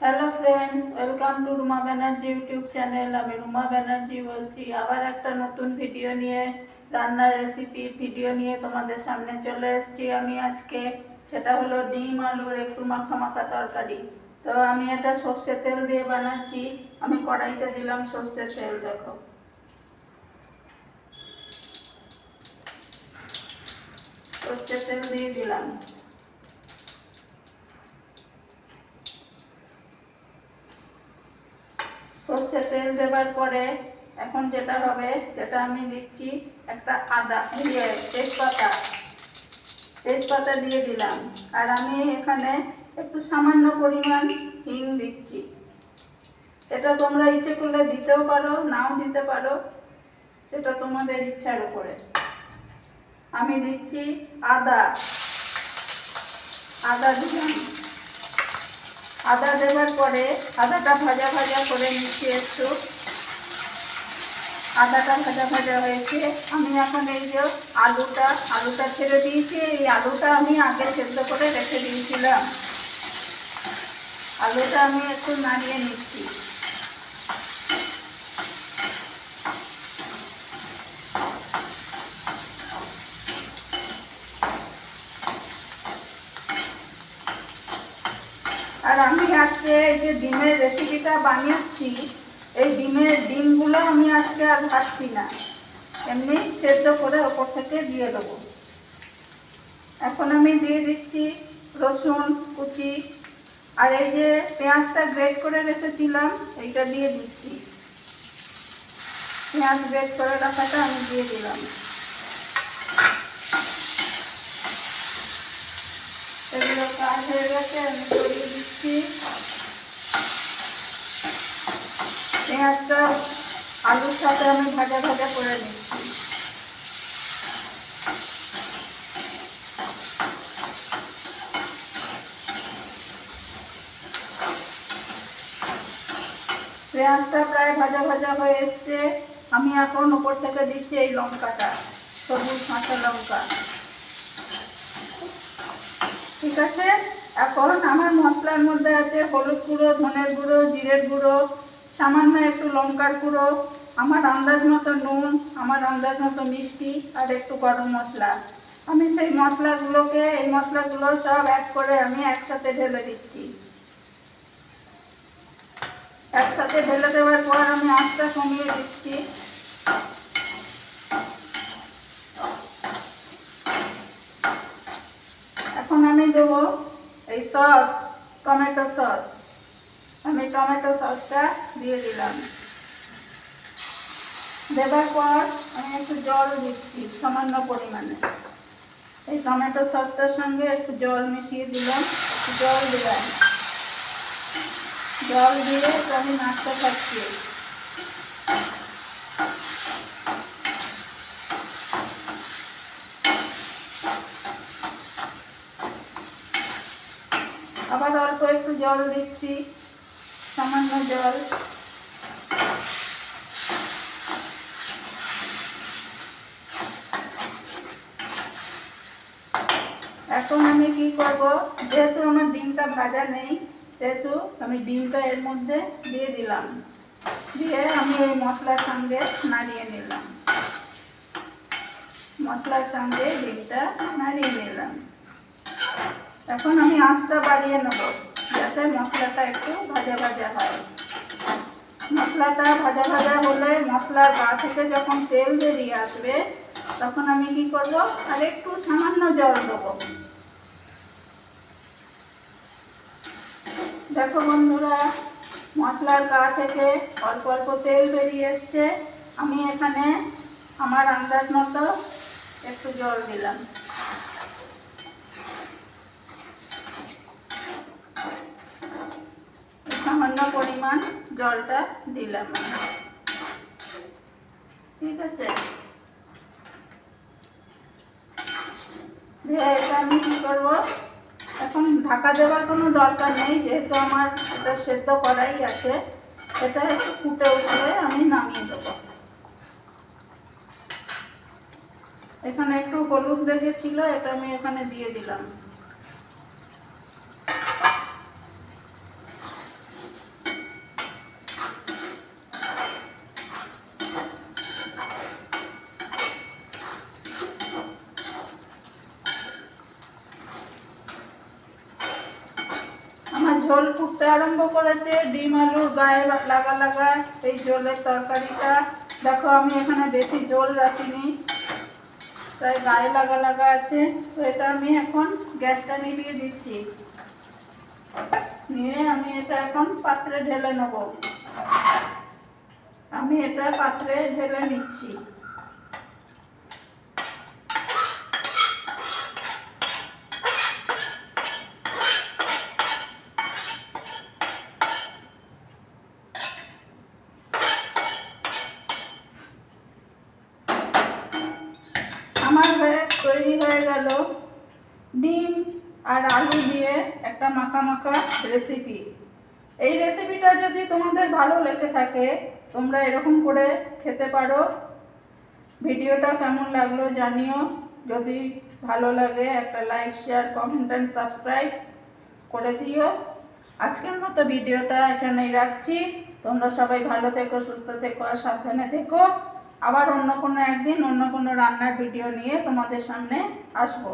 Hello friends welcome to Ruma Banerjee YouTube channel আমি রুমা ব্যানার্জি বলছি। আবার একটা নতুন ভিডিও নিয়ে, রান্নার রেসিপির ভিডিও নিয়ে তোমাদের সামনে চলে এসেছি আমি আজকে। সেটা হলো ডিম, আলুর একটু মাখা মাখা তরকারি। তো আমি এটা সর্ষের তেল দিয়ে বানাচ্ছি। আমি কড়াইতে দিলাম সর্ষের তেল, দেখো। সর্ষের তেল দিয়ে দিলাম। সর্ষে তেল দেবার পরে এখন যেটা হবে সেটা আমি দিচ্ছি একটা আদা ইয়ে তেজপাতা। তেজপাতা দিয়ে দিলাম। আর আমি এখানে একটু সামান্য পরিমাণ হিং দিচ্ছি। এটা তোমরা ইচ্ছে করলে দিতেও পারো, নাও দিতে পারো, সেটা তোমাদের ইচ্ছার উপরে। আমি দিচ্ছি আদা। আদা দিলাম। আদা দেওয়ার পরে আদাটা ভাজা ভাজা করে নিচ্ছি একটু। আদাটা ভাজা ভাজা হয়েছে। আমি এখন এই যে আলুটা আলুটা ছেড়ে দিয়েছি। এই আলুটা আমি আগে সেদ্ধ করে রেখে দিয়েছিলাম। আলুটা আমি একটু নাড়িয়ে নিচ্ছি। আর আমি আজকে এই যে ডিমের রেসিপিটা বানিয়েছি, এই ডিমের ডিমগুলো আমি আজকে আর ভাজছি না। এমনি সেদ্ধ করে ওপর থেকে দিয়ে দেবো। এখন আমি দিয়ে দিচ্ছি রসুন, কুচি, আর এই যে পেঁয়াজটা গ্রেট করে রেখেছিলাম, এইটা দিয়ে দিচ্ছি। পেঁয়াজ গ্রেট করে রাখাটা আমি দিয়ে দিলাম। এগুলো কাজ হয়ে গেছে, আমি দিচ্ছি। পেঁয়াজটা আলুর সাথে আমি ভাজা ভাজা করে নিচ্ছি। পেঁয়াজটা প্রায় ভাজা ভাজা হয়ে এসছে। আমি এখন উপর থেকে দিচ্ছি এই লঙ্কাটা, সবুজ কাঁচা লঙ্কা। ঠিক আছে? এখন আমার মশলার মধ্যে আছে হলুদ গুঁড়ো, ধনের গুঁড়ো, জিরের গুঁড়ো, সামান্য একটু লঙ্কার গুঁড়ো, আমার আন্দাজ মতো নুন, আমার আন্দাজ মতো মিষ্টি আর একটু গরম মশলা। আমি সেই মশলাগুলোকে, এই মশলাগুলো সব অ্যাড করে আমি একসাথে ঢেলে দিচ্ছি। একসাথে ঢেলে দেওয়ার পর আমি আঁচটা কমিয়ে দিচ্ছি এখন আমি দেবো এই সস টমেটো সস আমি টমেটো সসটা দিয়ে দিলাম। দেবার পর আমি একটু জল দিচ্ছি সামান্য পরিমাণে। এই টমেটো সসটার সঙ্গে একটু জল মিশিয়ে দিলাম, একটু জল দিলাম। জল দিয়ে আমি নাড়তে থাকছি। আবার অল্প একটু জল দিচ্ছি, সামান্য জল। এখন আমি কি করব? যেহেতু আমার ডিমটা ভাজা নেই, সেহেতু আমি ডিমটা এর মধ্যে দিয়ে দিলাম। দিয়ে আমি এই মশলার সঙ্গে নাড়িয়ে নিলাম। মশলার সঙ্গে ডিমটা নাড়িয়ে নিলাম। এখন আমি আঁচটা বাড়িয়ে নেব, যাতে মশলাটা একটু ভাজা ভাজা হয়। মশলাটা ভাজা ভাজা হলে মশলার গা থেকে যখন তেল বেরিয়ে আসবে, তখন আমি কি করব? আর একটু সামান্য জল দেবো। দেখো বন্ধুরা, মশলার গা থেকে অল্প অল্প তেল বেরিয়ে এসছে। আমি এখানে আমার আন্দাজ মতো একটু জল দিলাম সামান্য পরিমাণ জলটা দিলাম ঠিক আছে? এটা আমি কি করব? এখন ঢাকা দেওয়ার কোনো দরকার নেই, যেহেতু আমার এটা সেদ্ধ করাই আছে, এটা একটু ফুটে উঠলে আমি নামিয়ে দেবো। এখানে একটু হলুদ দেখেছিল এটা আমি এখানে দিয়ে দিলাম। ঝোল ফুটতে আরম্ভ করেছে, ডিম আলুর গায়ে লাগা লাগা এই ঝোলের তরকারিটা। দেখো, আমি এখানে বেশি ঝোল রাখিনি, প্রায় গায়ে লাগা লাগা আছে। তো এটা আমি এখন গ্যাসটা নিভিয়ে দিচ্ছি। নিয়ে আমি এটা এখন পাত্রে ঢেলে নেব। আমি এটা পাত্রে ঢেলে নিচ্ছি আমার হয়ে তৈরি হয়ে গেল ডিম আর আলু দিয়ে একটা মাখা মাখা রেসিপি এই রেসিপিটা যদি তোমাদের ভালো লেগে থাকে, তোমরা এরকম করে খেতে পারো। ভিডিওটা কেমন লাগল জানিও। যদি ভালো লাগে, একটা like share comment and subscribe করে দিও। আজকের মতো ভিডিওটা এখানেই রাখছি। তোমরা সবাই ভালো থেকো, সুস্থ থেকো আর সাবধানে থেকো। আবার অন্য কোনো একদিন অন্য কোনো রান্নার ভিডিও নিয়ে তোমাদের সামনে আসব।